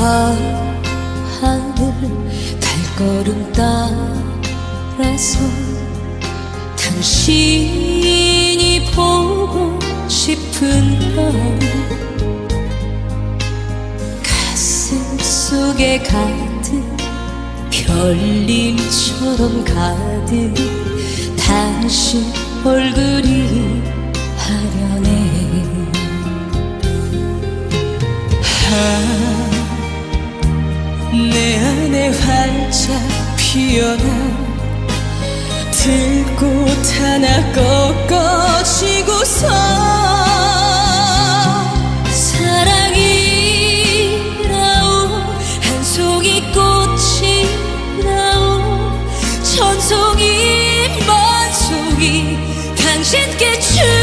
하늘 발걸음 따라서 당신이 보고 싶은 건 가슴 속에 가득 별님처럼 가득 당신 얼굴이 아련해. 내 반짝 피어나 들꽃 하나 꺾어지고서 사랑이라오 한 송이 꽃이라오 천 송이 먼 송이 당신께 주